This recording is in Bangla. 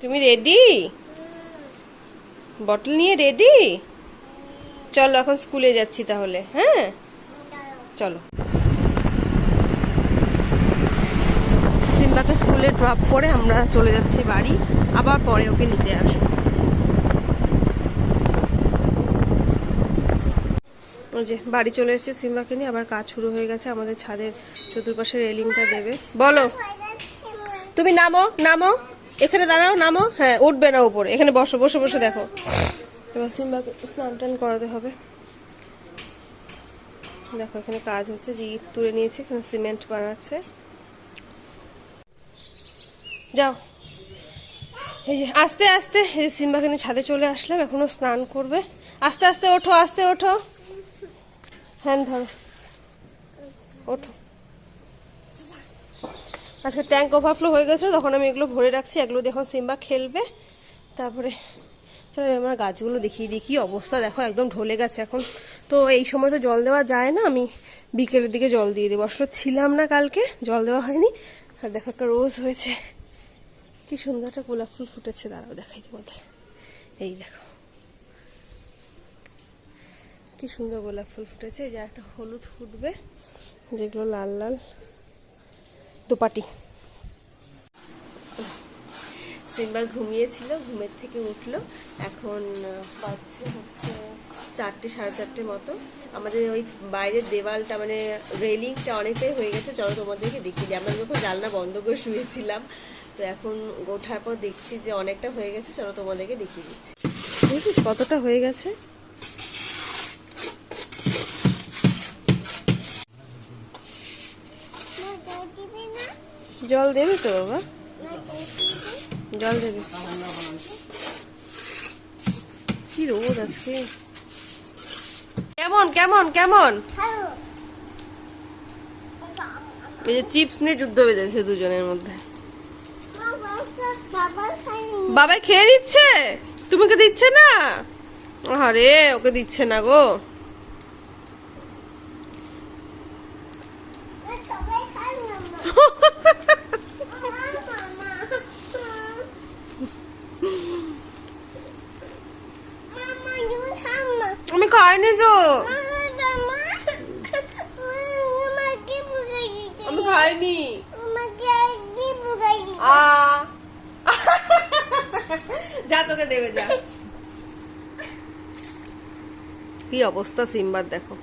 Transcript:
তুমি রেডি বটল নিয়ে রেডি চলো, এখন স্কুলে যাচ্ছি তাহলে হ্যাঁ? চলো। সিম্বাকে স্কুলে ড্রপ করে আমরা চলে যাচ্ছি বাড়ি, আবার পরে ওকে নিতে আসব। যে, বাড়ি চলে এসেছে সিম্বাকে নিয়ে, আবার কাজ শুরু হয়ে গেছে, আমাদের ছাদের চতুর্পাশে রেলিংটা দেবে। বলো। তুমি নামো নামো। এখানে দাঁড়াও, নামো। হ্যাঁ উঠবে না উপরে। এখানে বসো, বসে বসে, দেখো। এবার সিম্বাকে স্নান টান করাতে হবে। দেখো, এখানে কাজ হচ্ছে ইট তুলে নিয়েছে, এখানে সিমেন্ট বানাচ্ছে। যাও। এই যে, আস্তে আস্তে। এই যে সিম্বাকে নিয়ে ছাদে চলে আসলাম, এখনও স্নান করবে। আস্তে আস্তে, ওঠো আস্তে, ওঠো। হ্যান্ড ধরো। ওঠো। আজকে ট্যাঙ্ক ওভারফ্লো হয়ে গেছে তখন আমি এগুলো ভরে রাখছি, এগুলো দেখো সিম্বা খেলবে। তারপরে চলো আমার গাছগুলো দেখিয়ে দিই, কি অবস্থা? দেখো, একদম ঢলে গেছে এখন। তো এই সময় তো জল দেওয়া যায় না, আমি বিকেলের দিকে জল দিয়ে দেবো। আসলে ছিলাম না কালকে, জল দেওয়া হয়নি। আর দেখো একটা রোজ হয়েছে। কি সুন্দর একটা গোলাপ ফুল ফুটেছে, দাঁড়াও দেখাই তোমাদের। এই দেখো। কি সুন্দর গোলাপ ফুল ফুটেছে যে একটা হলুদ ফুটবে, যেগুলো লাল লাল। দোপাটি। সিম্বা ঘুমিয়েছিল ঘুমের থেকে উঠল। এখন বাজছে হচ্ছে চারটে সাড়ে চারটে মতো। আমাদের ওই বাইরের দেওয়ালটা মানে রেলিংটা অনেকটাই হয়ে গেছে। চলো তোমাদেরকে দেখিয়ে দিই। আমরা যখন জানলা বন্ধ করে শুয়েছিলাম তো এখন ওঠার পর দেখছি যে অনেকটা হয়ে গেছে। চলো তোমাদেরকে দেখিয়ে দিচ্ছি। বুঝছিস কতটা হয়ে গেছে? জল দেবে তো বাবা? জল দেবে। কি রোদ আজকে? কেমন কেমন কেমন? এই যে চিপস নিয়ে যুদ্ধ বেঁধেছে দুজনের মধ্যে। বাবাই খেয়ে নিচ্ছে? তুমি ওকে দিচ্ছে না? আরে ওকে দিচ্ছে না গো। আমি খাইনি তো। আমি খাইনি। যা তোকে দেবে যা। কি অবস্থা সিম্বার দেখো।